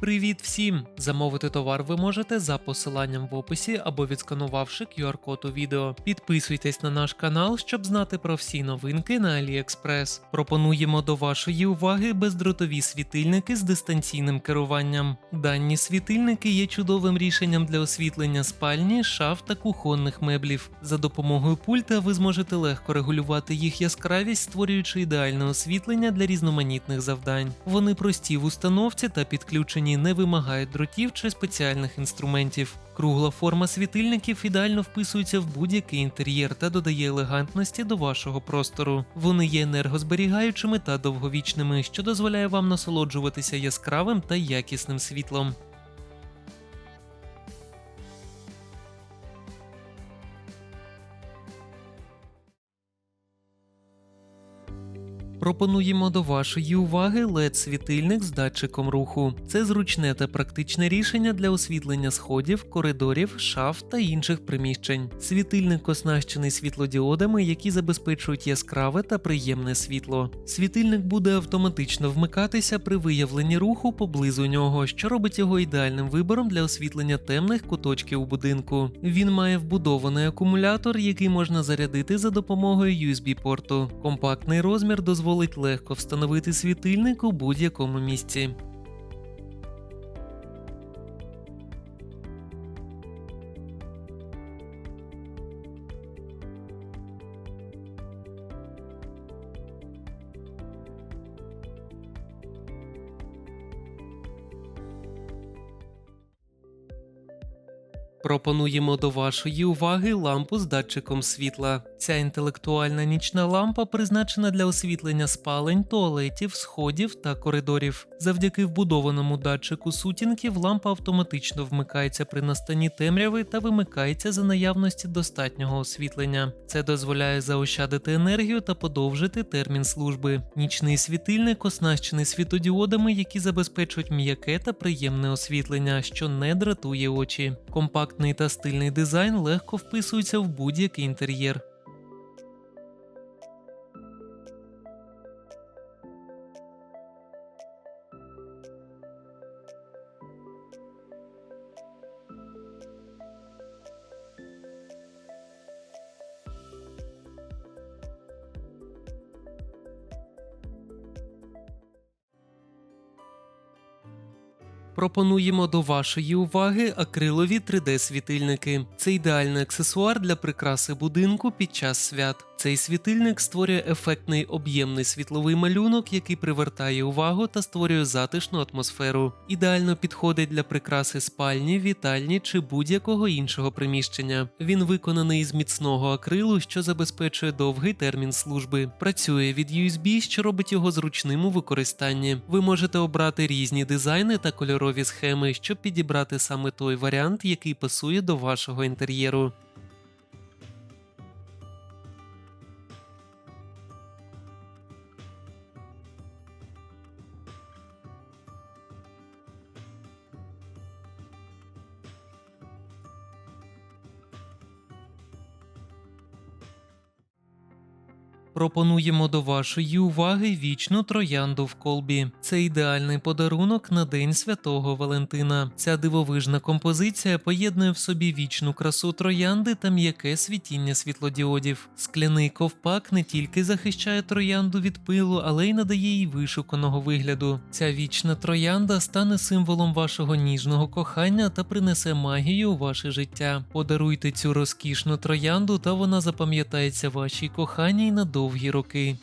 Привіт всім! Замовити товар ви можете за посиланням в описі або відсканувавши QR-код у відео. Підписуйтесь на наш канал, щоб знати про всі новинки на AliExpress. Пропонуємо до вашої уваги бездротові світильники з дистанційним керуванням. Дані світильники є чудовим рішенням для освітлення спальні, шаф та кухонних меблів. За допомогою пульта ви зможете легко регулювати їх яскравість, створюючи ідеальне освітлення для різноманітних завдань. Вони прості в установці та підключені не вимагають дротів чи спеціальних інструментів. Кругла форма світильників ідеально вписується в будь-який інтер'єр та додає елегантності до вашого простору. Вони є енергозберігаючими та довговічними, що дозволяє вам насолоджуватися яскравим та якісним світлом. Пропонуємо до вашої уваги LED-світильник з датчиком руху. Це зручне та практичне рішення для освітлення сходів, коридорів, шаф та інших приміщень. Світильник оснащений світлодіодами, які забезпечують яскраве та приємне світло. Світильник буде автоматично вмикатися при виявленні руху поблизу нього, що робить його ідеальним вибором для освітлення темних куточків у будинку. Він має вбудований акумулятор, який можна зарядити за допомогою USB-порту. Компактний розмір дозволяє дозволить легко встановити світильник у будь-якому місці. Пропонуємо до вашої уваги лампу з датчиком світла. Ця інтелектуальна нічна лампа призначена для освітлення спалень, туалетів, сходів та коридорів. Завдяки вбудованому датчику сутінків лампа автоматично вмикається при настанні темряви та вимикається за наявності достатнього освітлення. Це дозволяє заощадити енергію та подовжити термін служби. Нічний світильник оснащений світодіодами, які забезпечують м'яке та приємне освітлення, що не дратує очі. Компактний та стильний дизайн легко вписується в будь-який інтер'єр. Пропонуємо до вашої уваги акрилові 3D-світильники. Це ідеальний аксесуар для прикраси будинку під час свят. Цей світильник створює ефектний об'ємний світловий малюнок, який привертає увагу та створює затишну атмосферу. Ідеально підходить для прикраси спальні, вітальні чи будь-якого іншого приміщення. Він виконаний з міцного акрилу, що забезпечує довгий термін служби. Працює від USB, що робить його зручним у використанні. Ви можете обрати різні дизайни та кольорові схеми, щоб підібрати саме той варіант, який пасує до вашого інтер'єру. Пропонуємо до вашої уваги вічну троянду в колбі. Це ідеальний подарунок на День Святого Валентина. Ця дивовижна композиція поєднує в собі вічну красу троянди та м'яке світіння світлодіодів. Скляний ковпак не тільки захищає троянду від пилу, але й надає їй вишуканого вигляду. Ця вічна троянда стане символом вашого ніжного кохання та принесе магію у ваше життя. Подаруйте цю розкішну троянду, та вона запам'ятається вашій коханій на jsou výroky